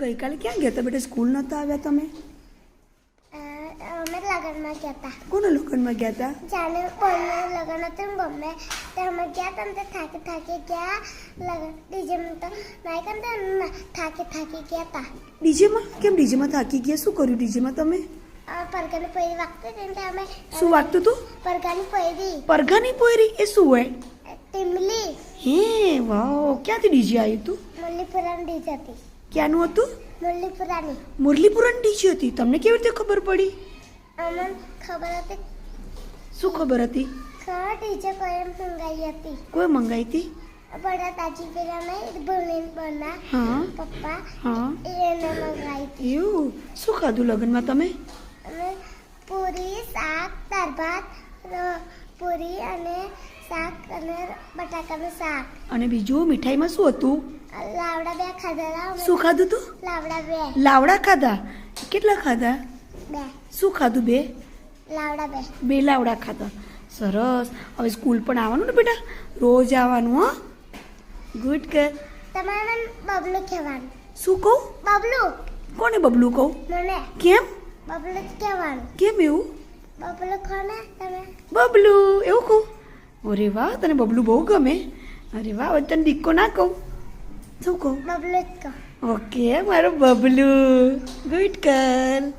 ગઈકાલે ક્યાં ગયા હતા બેટા? સ્કૂલ નહોતા આવ્યા તમે? અમે લગ્નમાં ગયા હતા. કોના લગ્નમાં ગયા હતા? જાણે કોઈનું લગ્ન હતું ગમે તે અમે ગયા હતા તો થાકી થાકી ગયા. લગ્ન ડીજેમાં તો નાઈ કરતા ને થાકી થાકી ગયા હતા. ડીજેમાં? કેમ ડીજેમાં થાકી ગયા? શું કર્યું ડીજેમાં તમે? આ પરગાની પોયરી વાગતી હતી તે અમે શું વાગતું હતું? પરગાની પોયરી. પરગાની પોયરી? એ શું હોય? ટીમલી હે વાહ. ક્યાંથી ડીજે આવ્યું હતું મુરલીપુરાની ડીજે હતી. ક્યાંનું હતું? મુરલીપુરાની. મુરલીપુરાની ટીચી હતી. તમને કેવી રીતે ખબર પડી? અમને ખબર હતી. શું ખબર હતી? ખબર ટીચર કોઈ મંગાઈ હતી. કોઈ મંગાઈ હતી? બડા તાજી પેલા મેં ભણીને બના. હા. પપ્પા હા. એને મંગાવી હતી. એવું? શું ખાધું લગ્નમાં તમે? અને પૂરી શાક દાળ ભાત પૂરી અને શાક અને બટાકાનું શાક. અને બીજું મીઠાઈમાં શું હતું? લાવડા બે ખાધા શું ખાધું તું? લાવડા બે. લાવડા ખાધા? કેટલા ખાધા? બે. શું ખાધું બે? લાવડા બે. બે લાવડા ખાધા. સરસ. હવે સ્કૂલ પણ આવવાનું ને બેટા? રોજ આવવાનું હો. ગુડ કે તમારે બબલું કહેવાનું. શું કહું? બબલું. કોને બબલું કહું? મને. કેમ? બબલું જ કહેવાનું. કેમ એવું? બબલું કોને તમે? બબલું એવું કહું? અરે વાહ તને બબલું બહુ ગમે. અરે વાહ હવે તને દીકો ના કહું. શું કહું? બબલું જ કહો. ઓકે મારો બબલું. ગુડ કર